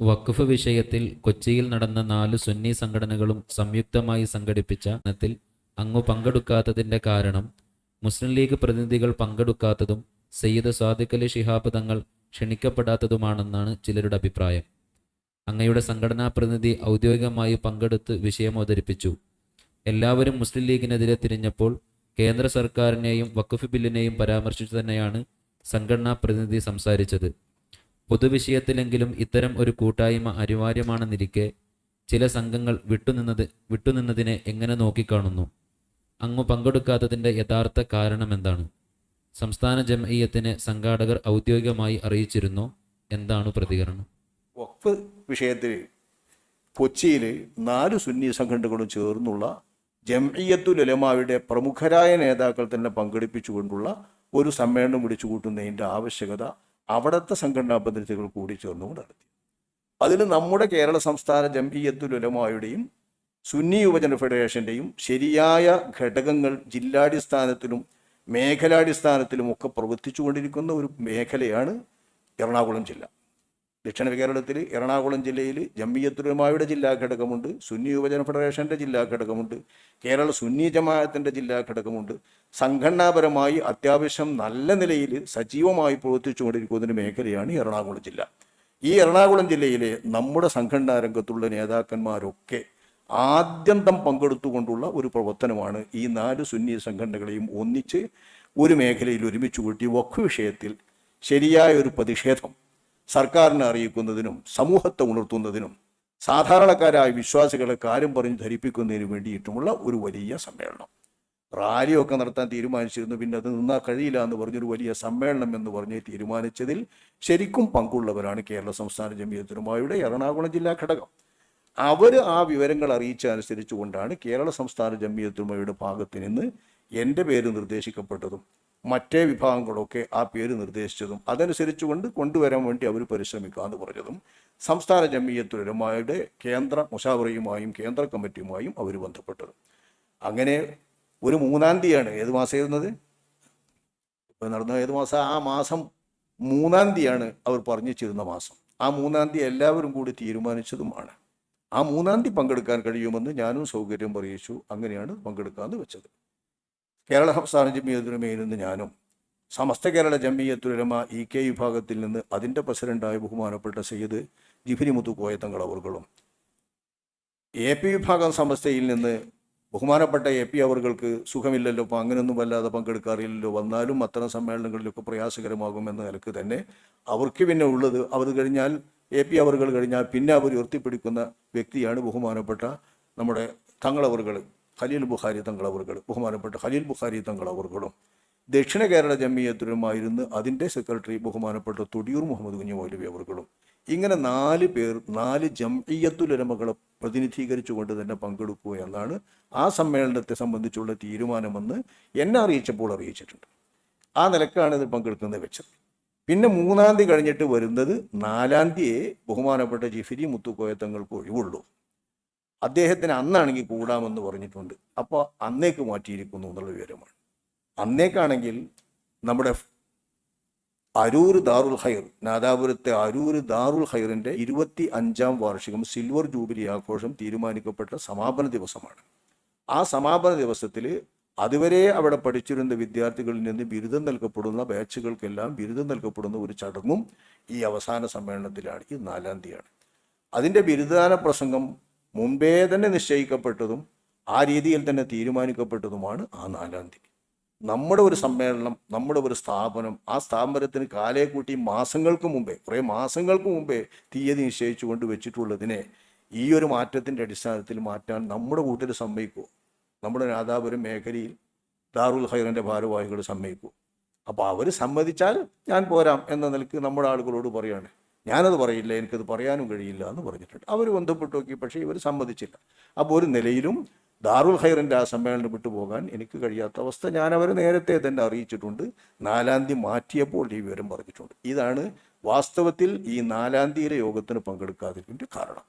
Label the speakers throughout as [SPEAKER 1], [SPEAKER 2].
[SPEAKER 1] വഖഫ് വിഷയത്തിൽ കൊച്ചിയിൽ നടന്ന നാല് സുന്നി സംഘടനകളും സംയുക്തമായി സംഘടിപ്പിച്ച ത്തിൽ അങ്ങു പങ്കെടുക്കാത്തതിന്റെ കാരണം മുസ്ലിം ലീഗ് പ്രതിനിധികൾ പങ്കെടുക്കാത്തതും സയ്യിദ് സാദിഖ് അലി ശിഹാബ് തങ്ങൾ ക്ഷണിക്കപ്പെടാത്തതുമാണെന്നാണ് ചിലരുടെ അഭിപ്രായം. അങ്ങയുടെ സംഘടനാ പ്രതിനിധി ഔദ്യോഗികമായി പങ്കെടുത്ത് വിഷയം അവതരിപ്പിച്ചു. എല്ലാവരും മുസ്ലിം ലീഗിനെതിരെ തിരിഞ്ഞപ്പോൾ കേന്ദ്ര സർക്കാരിനെയും വഖഫ് ബില്ലിനെയും പരാമർശിച്ചു തന്നെയാണ് സംഘടനാ പ്രതിനിധി സംസാരിച്ചത്. പൊതുവിഷയത്തിലെങ്കിലും ഇത്തരം ഒരു കൂട്ടായ്മ അനിവാര്യമാണെന്നിരിക്കെ ചില സംഘങ്ങൾ വിട്ടുനിന്നത് വിട്ടുനിന്നതിനെ എങ്ങനെ നോക്കിക്കാണുന്നു? അങ്ങ് പങ്കെടുക്കാത്തതിന്റെ യഥാർത്ഥ കാരണമെന്താണ്? സംസ്ഥാന ജംഇയ്യത്തിനെ സംഘാടകർ ഔദ്യോഗികമായി അറിയിച്ചിരുന്നു എന്താണ് പ്രതികരണം?
[SPEAKER 2] വഖഫ് വിഷയത്തിൽ കൊച്ചിയിൽ നാല് സുന്നി സംഘടനകളും ചേർന്നുള്ള ജംഇയ്യത്തുൽ ഉലമായുടെ പ്രമുഖരായ നേതാക്കൾ തന്നെ പങ്കെടുപ്പിച്ചുകൊണ്ടുള്ള ഒരു സമ്മേളനം വിളിച്ചു കൂട്ടുന്നതിന്റെ ആവശ്യകത അവിടുത്തെ സംഘടനാ പ്രതിനിധികൾ കൂടി ചേർന്നുകൊണ്ട് നടത്തി. അതിൽ നമ്മുടെ കേരള സംസ്ഥാന ജംബിയത്തുൽ ഉലമായുടെയും സുന്നി യുവജന ഫെഡറേഷന്റെയും ശരിയായ ഘടകങ്ങൾ ജില്ലാടിസ്ഥാനത്തിലും മേഖലാടിസ്ഥാനത്തിലും ഒക്കെ പ്രവർത്തിച്ചു കൊണ്ടിരിക്കുന്ന ഒരു മേഖലയാണ് എറണാകുളം ജില്ല. ദക്ഷിണ കേരളത്തിൽ എറണാകുളം ജില്ലയിൽ ജമ്മിയത്തുലമായുടെ ജില്ലാ ഘടകമുണ്ട് സുന്നി യുവജന ഫെഡറേഷന്റെ ജില്ലാ ഘടകമുണ്ട് കേരള സുന്നി ജമാഅത്തിന്റെ ജില്ലാ ഘടകമുണ്ട്. സംഘടനാപരമായി അത്യാവശ്യം നല്ല നിലയിൽ സജീവമായി പ്രവർത്തിച്ചുകൊണ്ടിരിക്കുന്ന മേഖലയാണ് എറണാകുളം ജില്ല. ഈ എറണാകുളം ജില്ലയിലെ നമ്മുടെ സംഘടനാ രംഗത്തുള്ള നേതാക്കന്മാരൊക്കെ ആദ്യന്തം പങ്കെടുത്തുകൊണ്ടുള്ള ഒരു പ്രവർത്തനമാണ് ഈ നാല് സുന്നി സംഘടനകളെയും ഒന്നിച്ച് ഒരു മേഖലയിൽ ഒരുമിച്ച് കൂട്ടി വഖു വിഷയത്തിൽ ശരിയായ ഒരു പ്രതിഷേധം. സർക്കാരിനെ അറിയിക്കുന്നതിനും സമൂഹത്തെ ഉണർത്തുന്നതിനും സാധാരണക്കാരായ വിശ്വാസികളെ കാര്യം പറഞ്ഞ് ധരിപ്പിക്കുന്നതിന് വേണ്ടിയിട്ടുമുള്ള ഒരു വലിയ സമ്മേളനം. റാലിയൊക്കെ നടത്താൻ തീരുമാനിച്ചിരുന്നു. പിന്നെ അത് നിന്നാൽ കഴിയില്ല എന്ന് പറഞ്ഞൊരു വലിയ സമ്മേളനം എന്ന് പറഞ്ഞ് തീരുമാനിച്ചതിൽ ശരിക്കും പങ്കുള്ളവരാണ് കേരള സംസ്ഥാന ജമീയത്തിനുമായുടെ എറണാകുളം ജില്ലാ ഘടകം. അവർ ആ വിവരങ്ങൾ അറിയിച്ച അനുസരിച്ചുകൊണ്ടാണ് കേരള സംസ്ഥാന ജമിയത്തുമയുടെ ഭാഗത്ത് നിന്ന് എന്റെ പേര് നിർദ്ദേശിക്കപ്പെട്ടതും മറ്റേ വിഭാഗങ്ങളൊക്കെ ആ പേര് നിർദ്ദേശിച്ചതും അതനുസരിച്ച് കൊണ്ട് കൊണ്ടുവരാൻ വേണ്ടി അവർ പരിശ്രമിക്കാമെന്ന് പറഞ്ഞതും സംസ്ഥാന ജമിയത്തുലമായുടെ കേന്ദ്ര മുഷാവറയുമായും കേന്ദ്ര കമ്മിറ്റിയുമായും അവർ ബന്ധപ്പെട്ടത്. അങ്ങനെ ഒരു മൂന്നാം തീയതിയാണ് ഏത് മാസമായിരുന്നത് ഇപ്പോൾ നടന്ന ഏത് മാസം? ആ മാസം മൂന്നാം തീയതിയാണ് അവർ പറഞ്ഞിച്ചിരുന്ന മാസം. ആ മൂന്നാം തീയതി എല്ലാവരും കൂടി തീരുമാനിച്ചതുമാണ്. ആ മൂന്നാം തീയതി പങ്കെടുക്കാൻ കഴിയുമെന്ന് ഞാനും സൗകര്യം അറിയിച്ചു. അങ്ങനെയാണ് പങ്കെടുക്കാമെന്ന് വെച്ചത്. കേരള സംസ്ഥാന ജമിയത്തുലമയിൽ നിന്ന് ഞാനും സമസ്ത കേരള ജമിയത്തുലമ ഇ കെ വിഭാഗത്തിൽ നിന്ന് അതിന്റെ പ്രസിഡന്റായ ബഹുമാനപ്പെട്ട സയ്യിദ് ജിഫിനി മുത്തു കോയത്തങ്ങൾ അവർകളും. എ പി വിഭാഗം സമസ്തയിൽ നിന്ന് ബഹുമാനപ്പെട്ട എ പി അവർക്ക് സുഖമില്ലല്ലോ അപ്പോൾ അങ്ങനെയൊന്നും വല്ലാതെ പങ്കെടുക്കാറില്ലല്ലോ വന്നാലും അത്തരം സമ്മേളനങ്ങളിലൊക്കെ പ്രയാസകരമാകുമെന്ന നിലയ്ക്ക് തന്നെ അവർക്ക് പിന്നെ ഉള്ളത് അവർ കഴിഞ്ഞാൽ എ പി അവറുകൾ കഴിഞ്ഞാൽ പിന്നെ അവർ ഉയർത്തിപ്പിടിക്കുന്ന വ്യക്തിയാണ് ബഹുമാനപ്പെട്ട നമ്മുടെ തങ്ങളവറുകൾ ഖലീൽ ബുഖാരി തങ്ങളവറുകൾ ബഹുമാനപ്പെട്ട ഖലീൽ ബുഖാരി തങ്ങളവറുകളും ദക്ഷിണ കേരള ജമ്മിയത്തിലുമായിരുന്നു അതിന്റെ സെക്രട്ടറി ബഹുമാനപ്പെട്ട തൊടിയൂർ മുഹമ്മദ് കുഞ്ഞു മൗലവി അവർകളും ഇങ്ങനെ നാല് പേർ നാല് ജമ്മിയത്തുലരമകളെ പ്രതിനിധീകരിച്ചു കൊണ്ട് തന്നെ പങ്കെടുക്കുക എന്നാണ് ആ സമ്മേളനത്തെ സംബന്ധിച്ചുള്ള തീരുമാനമെന്ന് എന്നെ അറിയിച്ചപ്പോൾ അറിയിച്ചിട്ടുണ്ട്. ആ നിലക്കാണ് ഇതിൽ പങ്കെടുക്കുന്നത് വെച്ചത്. പിന്നെ മൂന്നാം തീയതി കഴിഞ്ഞിട്ട് വരുന്നത് നാലാം തീയതി ബഹുമാനപ്പെട്ട ജിഫിരി മുത്തുക്കോയത്തങ്ങൾക്ക് ഒഴിവുള്ളൂ. അദ്ദേഹത്തിന് അന്നാണെങ്കിൽ കൂടാമെന്ന് പറഞ്ഞിട്ടുണ്ട്. അപ്പോൾ അന്നേക്ക് മാറ്റിയിരിക്കുന്നു എന്നുള്ള വിവരമാണ്. അന്നേക്കാണെങ്കിൽ നമ്മുടെ അരൂർ ദാറുൽ ഹൈർ നാദാപുരത്തെ അരൂർ ദാറുൽ ഹൈറിന്റെ ഇരുപത്തി അഞ്ചാം വാർഷികം സിൽവർ ജൂബിലി ആഘോഷം തീരുമാനിക്കപ്പെട്ട സമാപന ദിവസമാണ്. ആ സമാപന ദിവസത്തിൽ അതുവരെ അവിടെ പഠിച്ചിരുന്ന വിദ്യാർത്ഥികളിൽ നിന്ന് ബിരുദം നൽകപ്പെടുന്ന ബാച്ചുകൾക്കെല്ലാം ബിരുദം നൽകപ്പെടുന്ന ഒരു ചടങ്ങും ഈ അവസാന സമ്മേളനത്തിലാണ്. ഈ നാലാം തീയതിയാണ്. അതിന്റെ ബിരുദദാന പ്രസംഗം മുമ്പേ തന്നെ നിശ്ചയിക്കപ്പെട്ടതും ആ രീതിയിൽ തന്നെ തീരുമാനിക്കപ്പെട്ടതുമാണ് ആ നാലാം തീയതി. നമ്മുടെ ഒരു സമ്മേളനം നമ്മുടെ ഒരു സ്ഥാപനം ആ സ്ഥാപനത്തിന് കാലേ കൂട്ടി മാസങ്ങൾക്ക് മുമ്പേ കുറേ മാസങ്ങൾക്ക് മുമ്പേ തീയതി നിശ്ചയിച്ചു കൊണ്ട് വെച്ചിട്ടുള്ളതിനെ ഈ ഒരു മാറ്റത്തിന്റെ അടിസ്ഥാനത്തിൽ മാറ്റാൻ നമ്മുടെ കൂട്ടർ സമ്മതിക്കുമോ നമ്മുടെ രാധാപുരം മേഖലയിൽ ദാറുൽ ഹൈറിന്റെ ഭാരവാഹികൾ സമ്മതിക്കൂ. അപ്പോൾ അവർ സമ്മതിച്ചാൽ ഞാൻ പോരാം എന്ന നിലയ്ക്ക് നമ്മുടെ ആളുകളോട് പറയാണ്. ഞാനത് പറയില്ല എനിക്കത് പറയാനും കഴിയില്ല എന്ന് പറഞ്ഞിട്ടുണ്ട്. അവർ ബന്ധപ്പെട്ടു നോക്കി പക്ഷേ ഇവർ സമ്മതിച്ചില്ല. അപ്പോൾ ഒരു നിലയിലും ദാറുൽ ഹൈറിന്റെ ആ സമ്മേളനം വിട്ടുപോകാൻ എനിക്ക് കഴിയാത്ത അവസ്ഥ ഞാൻ അവരെ നേരത്തെ തന്നെ അറിയിച്ചിട്ടുണ്ട്. നാലാം തീയതി മാറ്റിയപ്പോൾ ഈ വിവരം പറഞ്ഞിട്ടുണ്ട്. ഇതാണ് വാസ്തവത്തിൽ ഈ നാലാം തീയതിയിലെ യോഗത്തിന് പങ്കെടുക്കാതിരിക്കുന്നതിന്റെ കാരണം.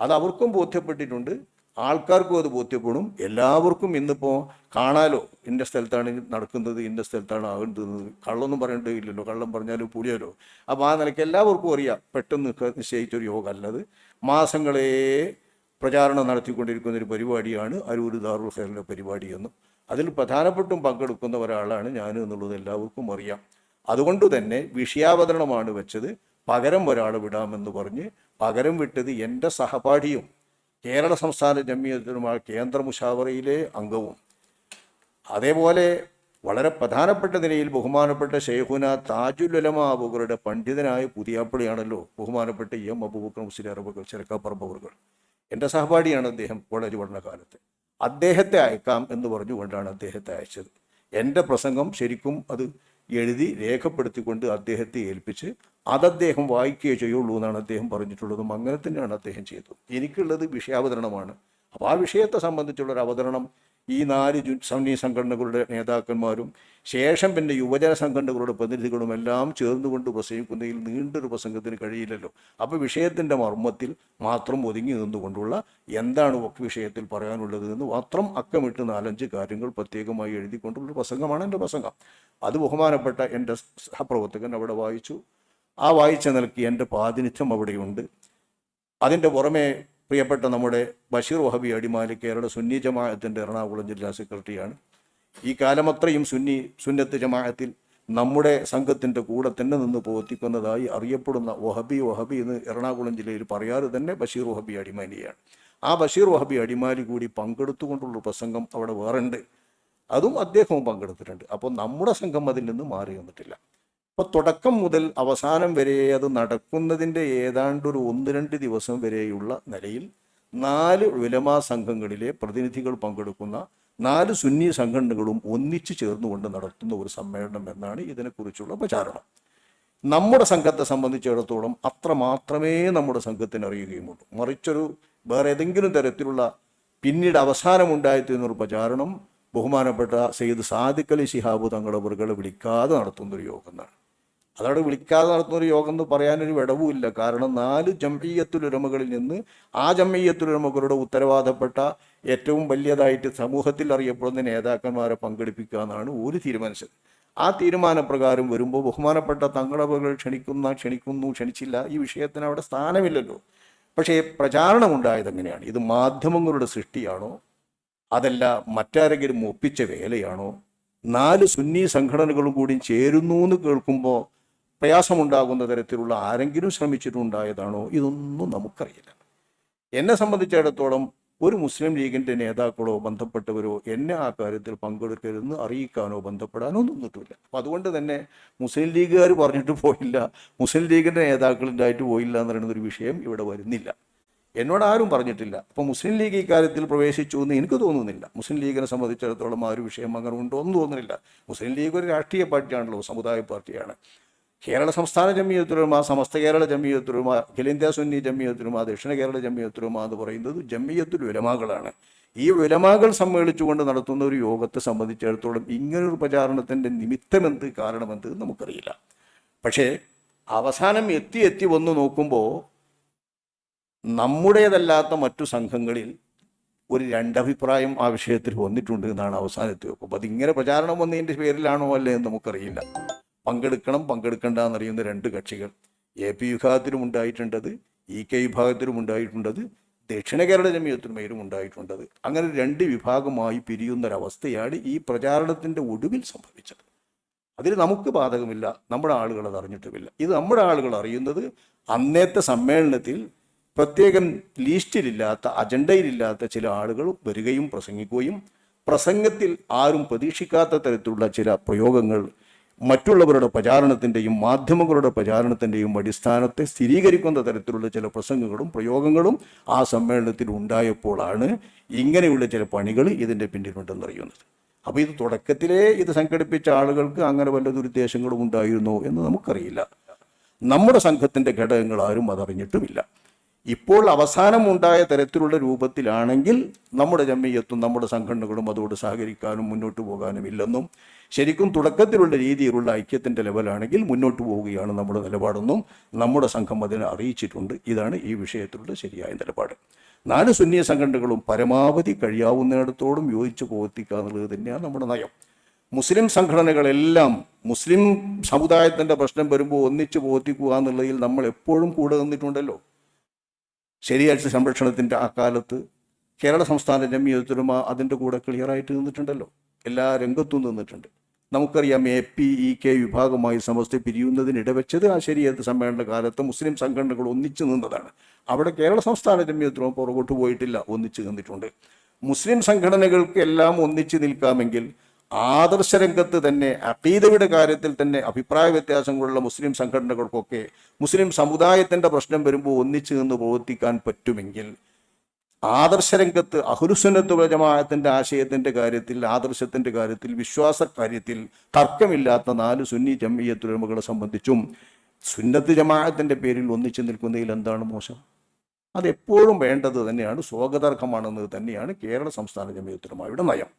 [SPEAKER 2] അത് അവർക്കും ബോധ്യപ്പെട്ടിട്ടുണ്ട്. ആൾക്കാർക്കും അത് ബോധ്യപ്പെടും. എല്ലാവർക്കും ഇന്നിപ്പോൾ കാണാലോ ഇന്ന സ്ഥലത്താണ് നടക്കുന്നത് ഇന്ന സ്ഥലത്താണ് ആകുന്നത് കള്ളൊന്നും പറയേണ്ടത് ഇല്ലല്ലോ കള്ളം പറഞ്ഞാലും പുളിയാലോ. അപ്പോൾ ആ നിലയ്ക്ക് എല്ലാവർക്കും അറിയാം പെട്ടെന്ന് നിശ്ചയിച്ചൊരു യോഗം അല്ലത്. മാസങ്ങളെ പ്രചാരണം നടത്തിക്കൊണ്ടിരിക്കുന്ന ഒരു പരിപാടിയാണ് അരൂർ ദാറുൽ ഖൈറിന്റെ അതിൽ പ്രധാനപ്പെട്ടും പങ്കെടുക്കുന്ന ഒരാളാണ് ഞാൻ എന്നുള്ളത് എല്ലാവർക്കും അറിയാം. അതുകൊണ്ട് തന്നെ വിഷയാവതരണമാണ് വെച്ചത്. പകരം ഒരാൾ വിടാമെന്ന് പറഞ്ഞ് പകരം വിട്ടത് എന്റെ സഹപാഠിയും കേരള സംസ്ഥാന ജമ്മിയത്തിനുമായ കേന്ദ്ര മുഷാവറയിലെ അംഗവും അതേപോലെ വളരെ പ്രധാനപ്പെട്ട നിലയിൽ ബഹുമാനപ്പെട്ട ഷെയ്ഖുന താജുൽ ഉലമ അബുകളുടെ പണ്ഡിതനായ പുതിയാപ്പിളിയാണല്ലോ ബഹുമാനപ്പെട്ട എം അബൂബക്കർ മുസ്ലിം അറബുകൾ ചെറുക്കാപ്പറമ്പുകൾ എന്റെ സഹപാഠിയാണ് അദ്ദേഹം കോളേജ് പഠനകാലത്ത്. അദ്ദേഹത്തെ അയക്കാം എന്ന് പറഞ്ഞുകൊണ്ടാണ് അദ്ദേഹത്തെ അയച്ചത്. എന്റെ പ്രസംഗം ശരിക്കും അത് എഴുതി രേഖപ്പെടുത്തിക്കൊണ്ട് അദ്ദേഹത്തെ ഏൽപ്പിച്ച് അത് അദ്ദേഹം വായിക്കുകയേ ചെയ്യുള്ളൂ എന്നാണ് അദ്ദേഹം പറഞ്ഞിട്ടുള്ളതും അങ്ങനെ തന്നെയാണ് അദ്ദേഹം ചെയ്തത്. എനിക്കുള്ളത് വിഷയാവതരണമാണ്. അപ്പോൾ ആ വിഷയത്തെ സംബന്ധിച്ചുള്ള ഒരു അവതരണം ഈ നാല് സണ്ണി സംഘടനകളുടെ നേതാക്കന്മാരും ശേഷം പിന്നെ യുവജന സംഘടനകളുടെ പ്രതിനിധികളും എല്ലാം ചേർന്നുകൊണ്ട് പ്രസംഗിക്കുന്നതിൽ നീണ്ടൊരു പ്രസംഗത്തിന് കഴിയില്ലല്ലോ. അപ്പോൾ വിഷയത്തിന്റെ മർമ്മത്തിൽ മാത്രം ഒതുങ്ങി നിന്നുകൊണ്ടുള്ള എന്താണ് വിഷയത്തിൽ പറയാനുള്ളത് എന്ന് മാത്രം അക്കമിട്ട് നാലഞ്ച് കാര്യങ്ങൾ പ്രത്യേകമായി എഴുതിക്കൊണ്ടുള്ള പ്രസംഗമാണ് എന്റെ പ്രസംഗം. അത് ബഹുമാനപ്പെട്ട എന്റെ സഹപ്രവർത്തകൻ അവിടെ വായിച്ചു. ആ വായിച്ച നിലയ്ക്ക് എന്റെ പ്രാതിനിധ്യം അവിടെയുണ്ട്. അതിന്റെ പുറമെ പ്രിയപ്പെട്ട നമ്മുടെ ബഷീർ വഹബി അടിമാലി കേരള സുന്നി ജമാഅത്തിന്റെ എറണാകുളം ജില്ലാ സെക്രട്ടറിയാണ്. ഈ കാലമത്രയും സുന്നി സുന്നത്ത് ജമാഅത്തിൽ നമ്മുടെ സംഘത്തിന്റെ കൂടെ തന്നെ നിന്ന് പ്രവർത്തിക്കുന്നതായി അറിയപ്പെടുന്ന വഹബി വഹബി എന്ന് എറണാകുളം ജില്ലയിൽ പറയാറ് തന്നെ ബഷീർ വഹബി അടിമാലിയാണ്. ആ ബഷീർ വഹബി അടിമാലി കൂടി പങ്കെടുത്തുകൊണ്ടുള്ള പ്രസംഗം അവിടെ വേറുണ്ട് അതും അദ്ദേഹവും പങ്കെടുത്തിട്ടുണ്ട്. അപ്പോൾ നമ്മുടെ സംഘം അതിൽ നിന്ന് മാറി നിന്നിട്ടില്ല അപ്പോൾ തുടക്കം മുതൽ അവസാനം വരെ അത് നടക്കുന്നതിന്റെ ഏതാണ്ട് ഒരു ഒന്ന് രണ്ട് ദിവസം വരെയുള്ള നിലയിൽ നാല് ഉലമാ സംഘങ്ങളിലെ പ്രതിനിധികൾ പങ്കെടുക്കുന്ന നാല് സുന്നി സംഘടനകളും ഒന്നിച്ചു ചേർന്നുകൊണ്ട് നടത്തുന്ന ഒരു സമ്മേളനം എന്നാണ് ഇതിനെക്കുറിച്ചുള്ള പ്രചാരണം. നമ്മുടെ സംഘത്തെ സംബന്ധിച്ചിടത്തോളം അത്ര മാത്രമേ നമ്മുടെ സംഘത്തിന് അറിയുകയുമുള്ളൂ. മറിച്ചൊരു വേറെ ഏതെങ്കിലും തരത്തിലുള്ള പിന്നീട് അവസാനമുണ്ടായിത്തീർന്നൊരു പ്രചാരണം ബഹുമാനപ്പെട്ട സെയ്ദ് സാദിഖ് അലി ശിഹാബ് അവറുകളെ വിളിക്കാതെ നടത്തുന്നൊരു യോഗം എന്നാണ്. അതവിടെ വിളിക്കാതെ നടത്തുന്ന ഒരു യോഗം എന്ന് പറയാനൊരു വിടവുമില്ല. കാരണം നാല് ജംഹീയത്തുലുരമകളിൽ നിന്ന് ആ ജംഹീയത്തുലുരമകളുടെ ഉത്തരവാദപ്പെട്ട ഏറ്റവും വലിയതായിട്ട് സമൂഹത്തിൽ അറിയപ്പെടുന്ന നേതാക്കന്മാരെ പങ്കെടുപ്പിക്കുക എന്നാണ് ഒരു തീരുമാനിച്ചത്. ആ തീരുമാനപ്രകാരം വരുമ്പോൾ ബഹുമാനപ്പെട്ട തങ്ങളവകൾ ക്ഷണിക്കുന്ന ക്ഷണിക്കുന്നു ക്ഷണിച്ചില്ല ഈ വിഷയത്തിന് അവിടെ സ്ഥാനമില്ലല്ലോ. പക്ഷേ പ്രചാരണം ഉണ്ടായത് എങ്ങനെയാണ്? ഇത് മാധ്യമങ്ങളുടെ സൃഷ്ടിയാണോ? അതല്ല മറ്റാരെങ്കിലും ഒപ്പിച്ച വേലയാണോ? നാല് സുന്നി സംഘടനകളും കൂടി ചേരുന്നു എന്ന് കേൾക്കുമ്പോൾ പ്രയാസമുണ്ടാകുന്ന തരത്തിലുള്ള ആരെങ്കിലും ശ്രമിച്ചിട്ടുണ്ടായതാണോ ഇതൊന്നും നമുക്കറിയില്ല. എന്നെ സംബന്ധിച്ചിടത്തോളം ഒരു മുസ്ലിം ലീഗിന്റെ നേതാക്കളോ ബന്ധപ്പെട്ടവരോ എന്നെ ആ കാര്യത്തിൽ പങ്കെടുക്കരുതെന്ന് അറിയിക്കാനോ ബന്ധപ്പെടാനോ നിന്നിട്ടില്ല. അപ്പം അതുകൊണ്ട് തന്നെ മുസ്ലിം ലീഗുകാർ പറഞ്ഞിട്ട് പോയില്ല മുസ്ലിം ലീഗിന്റെ നേതാക്കളുണ്ടായിട്ട് പോയില്ല എന്ന് പറയുന്ന ഒരു വിഷയം ഇവിടെ വരുന്നില്ല. എന്നോട് ആരും പറഞ്ഞിട്ടില്ല. അപ്പോൾ മുസ്ലിം ലീഗ് ഇക്കാര്യത്തിൽ പ്രവേശിച്ചു എന്ന് എനിക്ക് തോന്നുന്നില്ല. മുസ്ലിം ലീഗിനെ സംബന്ധിച്ചിടത്തോളം ആ ഒരു വിഷയം അങ്ങനെ ഉണ്ടോ എന്ന് തോന്നുന്നില്ല. മുസ്ലിം ലീഗ് ഒരു രാഷ്ട്രീയ പാർട്ടിയാണല്ലോ സമുദായ പാർട്ടിയാണ്. കേരള സംസ്ഥാന ജമ്മിയത്തുലുമ സമസ്ത കേരള ജമ്മിയത്തുലുമ അഖിലേന്ത്യാ സുന്നി ജമ്മിയത്തുലുമ ദക്ഷിണ കേരള ജമ്മിയത്തുലുമ എന്ന് പറയുന്നത് ജമ്മിയത്തുൽ ഉലമാകളാണ്. ഈ ഉലമാകൾ സമ്മേളിച്ചുകൊണ്ട് നടത്തുന്ന ഒരു യോഗത്തെ സംബന്ധിച്ചിടത്തോളം ഇങ്ങനൊരു പ്രചാരണത്തിന്റെ നിമിത്തമെന്ത് കാരണമെന്ത് നമുക്കറിയില്ല. പക്ഷേ അവസാനം എത്തി എത്തി വന്ന് നോക്കുമ്പോൾ നമ്മുടേതല്ലാത്ത മറ്റു സംഘങ്ങളിൽ ഒരു രണ്ടഭിപ്രായം ആ വിഷയത്തിൽ വന്നിട്ടുണ്ട് എന്നാണ് അവസാനത്തെ നോക്കുമ്പോൾ അതിങ്ങനെ പ്രചാരണം വന്നതിന്റെ പേരിലാണോ അല്ലേ എന്ന് നമുക്കറിയില്ല. പങ്കെടുക്കണം പങ്കെടുക്കണ്ട എന്നറിയുന്ന രണ്ട് കക്ഷികൾ. എ പി വിഭാഗത്തിലും ഉണ്ടായിട്ടുണ്ടത് ഇ കെ വിഭാഗത്തിലും ഉണ്ടായിട്ടുണ്ടത് ദക്ഷിണ കേരള ജമീയത്തിനുമേലും ഉണ്ടായിട്ടുണ്ടത്. അങ്ങനെ രണ്ട് വിഭാഗമായി പിരിയുന്നൊരവസ്ഥയാണ് ഈ പ്രചാരണത്തിന്റെ ഒടുവിൽ സംഭവിച്ചത്. അതിൽ നമുക്ക് ബാധകമില്ല നമ്മുടെ ആളുകൾ അത് അറിഞ്ഞിട്ടുമില്ല. ഇത് നമ്മുടെ ആളുകൾ അറിയുന്നത് അന്നത്തെ സമ്മേളനത്തിൽ പ്രത്യേകം ലീസ്റ്റിലില്ലാത്ത അജണ്ടയിലില്ലാത്ത ചില ആളുകൾ വരികയും പ്രസംഗിക്കുകയും പ്രസംഗത്തിൽ ആരും പ്രതീക്ഷിക്കാത്ത തരത്തിലുള്ള ചില പ്രയോഗങ്ങൾ മറ്റുള്ളവരുടെ പ്രചാരണത്തിന്റെയും മാധ്യമങ്ങളുടെ പ്രചാരണത്തിന്റെയും അടിസ്ഥാനത്തെ സ്ഥിരീകരിക്കുന്ന തരത്തിലുള്ള ചില പ്രസംഗങ്ങളും പ്രയോഗങ്ങളും ആ സമ്മേളനത്തിൽ ഉണ്ടായപ്പോഴാണ് ഇങ്ങനെയുള്ള ചില പണികൾ ഇതിന്റെ പിന്നിലുണ്ടെന്ന് അറിയുന്നത്. അപ്പോൾ ഇത് തുടക്കത്തിലേ ഇത് സംഘടിപ്പിച്ച ആളുകൾക്ക് അങ്ങനെ വല്ല ദുരുദ്ദേശങ്ങളും ഉണ്ടായിരുന്നോ എന്ന് നമുക്കറിയില്ല. നമ്മുടെ സംഘത്തിന്റെ ഘടകങ്ങൾ ആരും അതറിഞ്ഞിട്ടുമില്ല. ഇപ്പോൾ അവസാനമുണ്ടായ തരത്തിലുള്ള രൂപത്തിലാണെങ്കിൽ നമ്മുടെ ജമ്മിയത്തും നമ്മുടെ സംഘടനകളും അതോട് സഹകരിക്കാനും മുന്നോട്ട് പോകാനും ഇല്ലെന്നും ശരിക്കും തുടക്കത്തിലുള്ള രീതിയിലുള്ള ഐക്യത്തിന്റെ ലെവലാണെങ്കിൽ മുന്നോട്ട് പോവുകയാണ് നമ്മുടെ നിലപാടെന്നും നമ്മുടെ സംഘം അതിനെ അറിയിച്ചിട്ടുണ്ട്. ഇതാണ് ഈ വിഷയത്തിലുള്ള ശരിയായ നിലപാട്. നാല് സുന്നിയ സംഘടനകളും പരമാവധി കഴിയാവുന്നിടത്തോളം യോജിച്ച് പ്രവർത്തിക്കുക എന്നുള്ളത് തന്നെയാണ് നമ്മുടെ നയം. മുസ്ലിം സംഘടനകളെല്ലാം മുസ്ലിം സമുദായത്തിന്റെ പ്രശ്നം വരുമ്പോൾ ഒന്നിച്ച് പ്രവർത്തിക്കുക എന്നുള്ളതിൽ നമ്മൾ എപ്പോഴും കൂടെ നിന്നിട്ടുണ്ടല്ലോ. ശരിയാഴ്ച സംരക്ഷണത്തിന്റെ ആ കാലത്ത് കേരള സംസ്ഥാന ജമിയത്തുലമ അതിന്റെ കൂടെ ക്ലിയറായിട്ട് നിന്നിട്ടുണ്ടല്ലോ. എല്ലാ രംഗത്തും നിന്നിട്ടുണ്ട്. നമുക്കറിയാം എ പി ഇ കെ വിഭാഗമായി സമസ്ത പിരിയുന്നതിനിടവെച്ചത് ആ ശരിയത് സമ്മേളന കാലത്ത് മുസ്ലിം സംഘടനകൾ ഒന്നിച്ചു നിന്നതാണ്. അവിടെ കേരള സംസ്ഥാന ജമിയത്തുലമ പുറകോട്ട് പോയിട്ടില്ല ഒന്നിച്ചു നിന്നിട്ടുണ്ട്. മുസ്ലിം സംഘടനകൾക്ക് എല്ലാം ഒന്നിച്ചു നിൽക്കാമെങ്കിൽ ആദർശരംഗത്ത് തന്നെ അഖീദയുടെ കാര്യത്തിൽ തന്നെ അഭിപ്രായ വ്യത്യാസങ്ങളുള്ള മുസ്ലിം സംഘടനകൾക്കൊക്കെ മുസ്ലിം സമുദായത്തിന്റെ പ്രശ്നം വരുമ്പോൾ ഒന്നിച്ചു നിന്ന് പ്രവർത്തിക്കാൻ പറ്റുമെങ്കിൽ ആദർശരംഗത്ത് അഹുരുസുന്നത്ത് ജമാഅത്തിന്റെ ആശയത്തിന്റെ കാര്യത്തിൽ ആദർശത്തിന്റെ കാര്യത്തിൽ വിശ്വാസ കാര്യത്തിൽ തർക്കമില്ലാത്ത നാല് സുന്നി ജമ്മിയത്തുലമകളെ സംബന്ധിച്ചും സുന്നത്ത് ജമാഅത്തിന്റെ പേരിൽ ഒന്നിച്ചു നിൽക്കുന്നതിൽ എന്താണ് മോശം? അതെപ്പോഴും വേണ്ടത് തന്നെയാണ് സ്വാഗതാർഹമാണെന്നത് തന്നെയാണ് കേരള സംസ്ഥാന ജമിയത്തുലമായുടെ നയം.